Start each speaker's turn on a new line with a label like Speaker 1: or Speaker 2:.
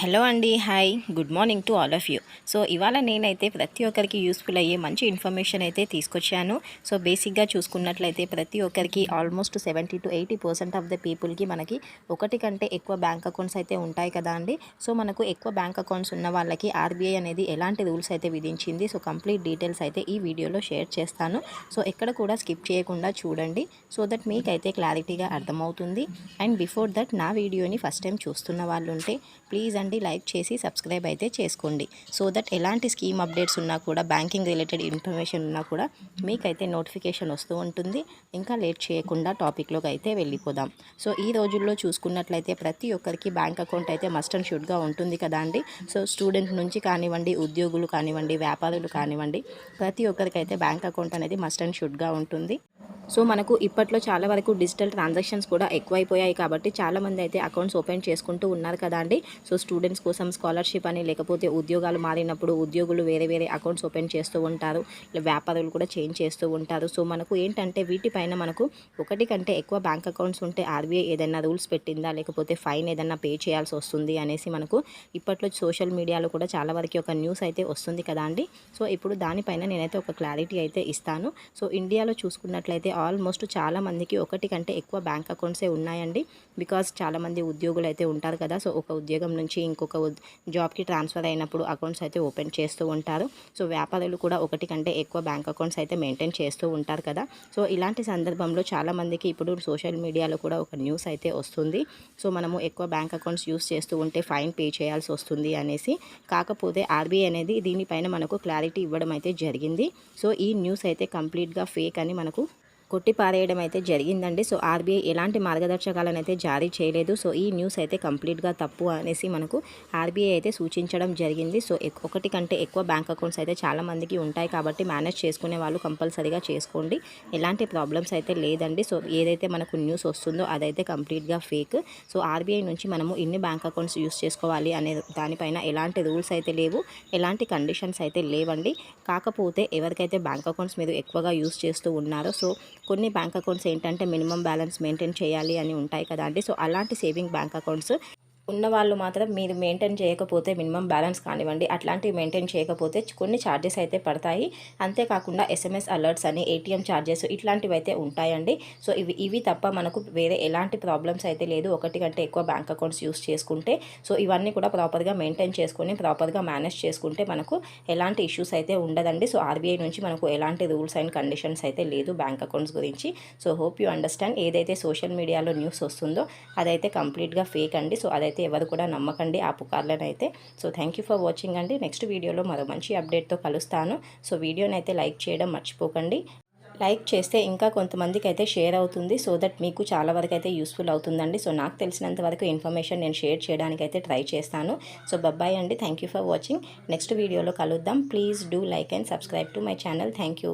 Speaker 1: Hello అండి hi. Good morning to all of you. So ఇవాళ నేనైతే ప్రతి ఒక్కరికి యూస్ఫుల్ అయ్యే మంచి ఇన్ఫర్మేషన్ అయితే తీసుకొచ్చాను. సో బేసిక్గా చూసుకున్నట్లయితే ప్రతి ఒక్కరికి almost seventy to eighty percent of the పీపుల్కి మనకి ఒకటి కంటే ఎక్కువ బ్యాంక్ అకౌంట్స్ అయితే ఉంటాయి కదా అండి. సో మనకు ఎక్కువ బ్యాంక్ అకౌంట్స్ ఉన్న వాళ్ళకి ఆర్బీఐ అనేది ఎలాంటి రూల్స్ అయితే విధించింది సో కంప్లీట్ డీటెయిల్స్ అయితే ఈ వీడియోలో షేర్ చేస్తాను. సో ఎక్కడ కూడా స్కిప్ చేయకుండా చూడండి. సో దట్ మీకైతే క్లారిటీగా అర్థమవుతుంది. అండ్ బిఫోర్ దట్ నా వీడియోని ఫస్ట్ టైం చూస్తున్న వాళ్ళు ఉంటే ప్లీజ్ అండి లైక్ చేసి సబ్స్క్రైబ్ అయితే చేసుకోండి. సో దట్ ఎలాంటి స్కీమ్ అప్డేట్స్ ఉన్నా కూడా బ్యాంకింగ్ రిలేటెడ్ ఇన్ఫర్మేషన్ ఉన్నా కూడా మీకైతే నోటిఫికేషన్ వస్తూ ఉంటుంది. ఇంకా లేట్ చేయకుండా టాపిక్లోకి అయితే వెళ్ళిపోదాం. సో ఈ రోజుల్లో చూసుకున్నట్లయితే ప్రతి ఒక్కరికి బ్యాంక్ అకౌంట్ అయితే మస్ట్ అండ్ షుడ్గా ఉంటుంది కదా అండి. సో స్టూడెంట్ నుంచి కానివ్వండి ఉద్యోగులు కానివ్వండి వ్యాపారులు కానివ్వండి ప్రతి ఒక్కరికైతే బ్యాంక్ అకౌంట్ అనేది మస్ట్ అండ్ షుడ్గా ఉంటుంది. సో మనకు ఇప్పట్లో చాలా వరకు డిజిటల్ ట్రాన్సాక్షన్స్ కూడా ఎక్కువైపోయాయి కాబట్టి చాలామంది అయితే అకౌంట్స్ ఓపెన్ చేసుకుంటూ ఉన్నారు కదా అండి. సో స్టూడెంట్స్ కోసం స్కాలర్షిప్ అని లేకపోతే ఉద్యోగాలు మారినప్పుడు ఉద్యోగులు వేరే వేరే అకౌంట్స్ ఓపెన్ చేస్తూ ఉంటారు వ్యాపారులు కూడా చేంజ్ చేస్తూ ఉంటారు. సో మనకు ఏంటంటే వీటిపైన మనకు ఒకటి కంటే ఎక్కువ బ్యాంక్ అకౌంట్స్ ఉంటే ఆర్బీఐ ఏదైనా రూల్స్ పెట్టిందా లేకపోతే ఫైన్ ఏదైనా పే చేయాల్సి వస్తుంది అనేసి మనకు ఇప్పట్లో సోషల్ మీడియాలో కూడా చాలా వరకు ఒక న్యూస్ అయితే వస్తుంది కదా అండి. సో ఇప్పుడు దానిపైన నేనైతే ఒక క్లారిటీ అయితే ఇస్తాను. సో ఇండియాలో చూసుకున్నట్లయితే ఆల్మోస్ట్ చాలా మందికి ఒకటి కంటే ఎక్కువ బ్యాంక్ అకౌంట్సే ఉన్నాయండి. బికాస్ చాలామంది ఉద్యోగులు అయితే ఉంటారు కదా సో ఒక ఉద్యోగం నుంచి ఇంకొక జాబ్కి ట్రాన్స్ఫర్ అయినప్పుడు అకౌంట్స్ అయితే ఓపెన్ చేస్తూ ఉంటారు. సో వ్యాపారులు కూడా ఒకటి కంటే ఎక్కువ బ్యాంక్ అకౌంట్స్ అయితే మెయింటైన్ చేస్తూ ఉంటారు కదా. సో ఇలాంటి సందర్భంలో చాలామందికి ఇప్పుడు సోషల్ మీడియాలో కూడా ఒక న్యూస్ అయితే వస్తుంది. సో మనము ఎక్కువ బ్యాంక్ అకౌంట్స్ యూస్ చేస్తూ ఉంటే ఫైన్ పే చేయాల్సి వస్తుంది అనేసి. కాకపోతే ఆర్బీఐ అనేది దీనిపైన మనకు క్లారిటీ ఇవ్వడం అయితే జరిగింది. సో ఈ న్యూస్ అయితే కంప్లీట్గా ఫేక్ అని మనకు కొట్టి పారేయడం అయితే జరిగిందండి. సో ఆర్బీఐ ఎలాంటి మార్గదర్శకాలను అయితే జారీ చేయలేదు. సో ఈ న్యూస్ అయితే కంప్లీట్గా తప్పు అనేసి మనకు ఆర్బీఐ అయితే సూచించడం జరిగింది. సో ఒకటి కంటే ఎక్కువ బ్యాంక్ అకౌంట్స్ అయితే చాలా మందికి ఉంటాయి కాబట్టి మేనేజ్ చేసుకునే వాళ్ళు కంపల్సరీగా చేసుకోండి. ఎలాంటి ప్రాబ్లమ్స్ అయితే లేదండి. సో ఏదైతే మనకు న్యూస్ వస్తుందో అదైతే కంప్లీట్గా ఫేక్. సో ఆర్బీఐ నుంచి మనము ఇన్ని బ్యాంక్ అకౌంట్స్ యూస్ చేసుకోవాలి అనే దానిపైన ఎలాంటి రూల్స్ అయితే లేవు ఎలాంటి కండిషన్స్ అయితే లేవండి. కాకపోతే ఎవరికైతే బ్యాంక్ అకౌంట్స్ మీరు ఎక్కువగా యూస్ చేస్తూ ఉన్నారో సో కొన్ని బ్యాంక్ అకౌంట్స్ ఏంటంటే మినిమం బ్యాలెన్స్ మెయింటైన్ చేయాలి అని ఉంటాయి కదా అండి. సో అలాంటి సేవింగ్ బ్యాంక్ అకౌంట్స్ ఉన్న వాళ్ళు మాత్రం మీరు మెయింటైన్ చేయకపోతే మినిమం బ్యాలెన్స్ కానివ్వండి. అట్లాంటివి మెయింటైన్ చేయకపోతే కొన్ని ఛార్జెస్ అయితే పడతాయి. అంతేకాకుండా ఎస్ఎంఎస్ అలర్ట్స్ అని ఏటీఎం ఛార్జెస్ ఇట్లాంటివి అయితే ఉంటాయండి. సో ఇవి ఇవి తప్ప మనకు వేరే ఎలాంటి ప్రాబ్లమ్స్ అయితే లేదు. ఒకటి కంటే ఎక్కువ బ్యాంక్ అకౌంట్స్ యూస్ చేసుకుంటే సో ఇవన్నీ కూడా ప్రాపర్గా మెయింటైన్ చేసుకొని ప్రాపర్గా మేనేజ్ చేసుకుంటే మనకు ఎలాంటి ఇష్యూస్ అయితే ఉండదండి. సో ఆర్బీఐ నుంచి మనకు ఎలాంటి రూల్స్ అండ్ కండిషన్స్ అయితే లేదు బ్యాంక్ అకౌంట్స్ గురించి. సో హోప్ యూ అండర్స్టాండ్ ఏదైతే సోషల్ మీడియాలో న్యూస్ వస్తుందో అదైతే కంప్లీట్గా ఫేక్ అండి. సో అదైతే ఎవరు కూడా నమ్మకండి ఆ పుకార్లనైతే. So thank you for watching అండి. నెక్స్ట్ వీడియోలో మరో మంచి అప్డేట్తో కలుస్తాను. సో వీడియోనైతే లైక్ చేయడం మర్చిపోకండి. లైక్ చేస్తే ఇంకా కొంతమందికి అయితే షేర్ అవుతుంది. సో దట్ మీకు చాలా వరకు అయితే యూస్ఫుల్ అవుతుందండి. సో నాకు తెలిసినంత వరకు ఇన్ఫర్మేషన్ నేను షేర్ చేయడానికి అయితే ట్రై చేస్తాను. సో బబ్బాయ్ అండి. Thank you for watching next వీడియోలో కలుద్దాం. Please do like and subscribe to my channel thank you